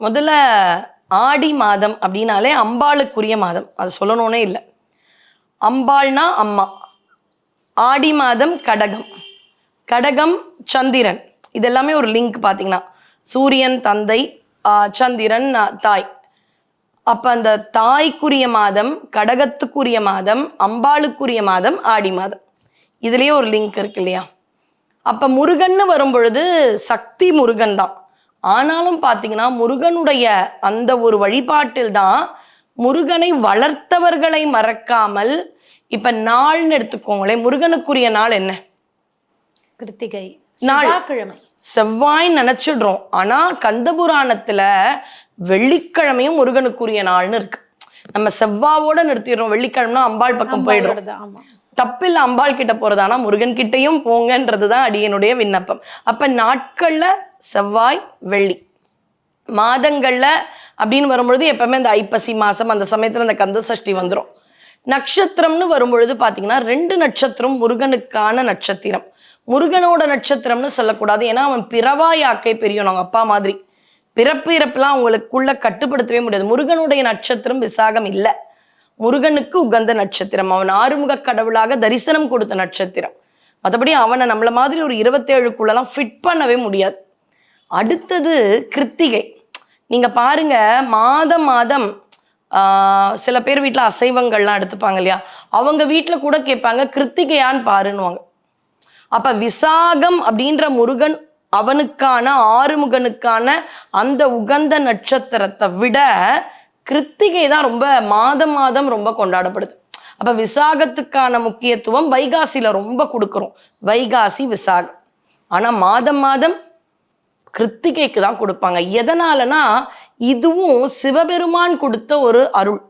முதல்ல ஆடி மாதம் அப்படின்னாலே அம்பாளுக்குரிய மாதம். அது சொல்லணும்னே இல்லை. அம்பாள்னா அம்மா. ஆடி மாதம் கடகம். கடகம் சந்திரன். இதெல்லாமே ஒரு லிங்க் பார்த்தீங்கன்னா. சூரியன் தந்தை சந்திரன் தாய். அப்போ அந்த தாய்க்குரிய மாதம் கடகத்துக்குரிய மாதம் அம்பாளுக்குரிய மாதம் ஆடி மாதம். இதுலேயே ஒரு லிங்க் இருக்கு இல்லையா? அப்போ முருகன்னு வரும்பொழுது சக்தி முருகன் தான். ஆனாலும் பார்த்தீங்கன்னா முருகனுடைய அந்த ஒரு வழிபாட்டில் தான் முருகனை வளர்த்தவர்களை மறக்காமல் இப்போ நாள்னு எடுத்துக்கோங்களேன். முருகனுக்குரிய நாள் என்ன? கிருத்திகை நாள். செவ்வாய்க்கிழமை. செவ்வாய் நினைச்சிடுறோம். ஆனா கந்தபுராணத்துல வெள்ளிக்கிழமையும் முருகனுக்குரிய நாள்னு இருக்கு. நம்ம செவ்வாவோட நிறுத்திடுறோம். வெள்ளிக்கிழமைனா அம்பாள் பக்கம் போயிடுறோம். தப்பில் அம்பாள் கிட்ட போறதானா முருகன் கிட்டையும் போங்கன்றது தான் அடியனுடைய விண்ணப்பம். அப்ப நாட்கள்ல செவ்வாய் வெள்ளி. மாதங்கள்ல அப்படின்னு வரும்பொழுது எப்பவுமே இந்த ஐப்பசி மாசம் அந்த சமயத்துல அந்த கந்த சஷ்டி வந்துடும் நட்சத்திரம்னு வரும்பொழுது பாத்தீங்கன்னா ரெண்டு நட்சத்திரம் முருகனுக்கான நட்சத்திரம். முருகனோட நட்சத்திரம்னு சொல்லக்கூடாது. ஏன்னா அவன் பிறவாய் ஆக்கை பெரியவன் அப்பா மாதிரி. பிறப்பு இறப்புலாம் அவங்களுக்குள்ள கட்டுப்படுத்தவே முடியாது. முருகனுடைய நட்சத்திரம் விசாகம் இல்லை. முருகனுக்கு உகந்த நட்சத்திரம். அவன் ஆறுமுக கடவுளாக தரிசனம் கொடுத்த நட்சத்திரம். மற்றபடி அவனை நம்மள மாதிரி ஒரு இருபத்தேழுக்குள்ளலாம் ஃபிட் பண்ணவே முடியாது. அடுத்தது கிருத்திகை. நீங்கள் பாருங்க மாதம் மாதம் ஆஹ், சில பேர் வீட்டில் அசைவங்கள்லாம் எடுத்துப்பாங்க இல்லையா? அவங்க வீட்டில் கூட கேட்பாங்க கிருத்திகையான்னு பாருன்னுவாங்க. அப்போ விசாகம் அப்படின்ற முருகன் அவனுக்கான ஆறுமுகனுக்கான அந்த உகந்த நட்சத்திரத்தை விட கிருத்திகை தான் ரொம்ப மாதம் மாதம் ரொம்ப கொண்டாடப்படுது. அப்போ விசாகத்துக்கான முக்கியத்துவம் வைகாசியில் ரொம்ப கொடுக்குறோம். வைகாசி விசாகம். ஆனால் மாதம் மாதம் கிருத்திகைக்கு தான் கொடுப்பாங்க. எதனாலனா இதுவும் சிவபெருமான் கொடுத்த ஒரு அருள்.